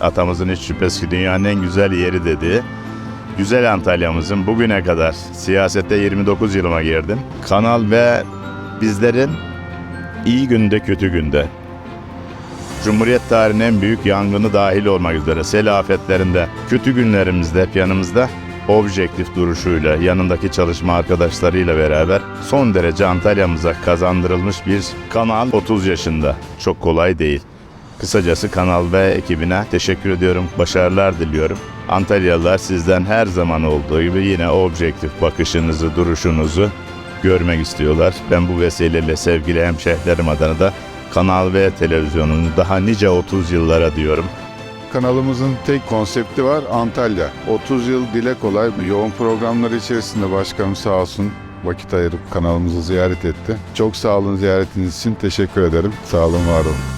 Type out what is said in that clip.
atamızın hiç şüphesiz ki dünyanın en güzel yeri dediği güzel Antalya'mızın bugüne kadar siyasette 29 yılıma girdim. Kanal ve bizlerin iyi günde kötü günde Cumhuriyet tarihinin en büyük yangını dahil olmak üzere sel afetlerinde kötü günlerimizde hep yanımızda objektif duruşuyla yanındaki çalışma arkadaşlarıyla beraber son derece Antalya'mıza kazandırılmış bir kanal 30 yaşında. Çok kolay değil. Kısacası Kanal B ekibine teşekkür ediyorum, başarılar diliyorum. Antalyalılar sizden her zaman olduğu gibi yine objektif bakışınızı, duruşunuzu görmek istiyorlar. Ben bu vesileyle sevgili hemşehrilerim adına da Kanal V televizyonunu daha nice 30 yıllara diyorum. Kanalımızın tek konsepti var Antalya. 30 yıl dile kolay yoğun programları içerisinde başkanım sağ olsun vakit ayırıp kanalımızı ziyaret etti. Çok sağ olun ziyaretiniz için teşekkür ederim. Sağ olun var olun.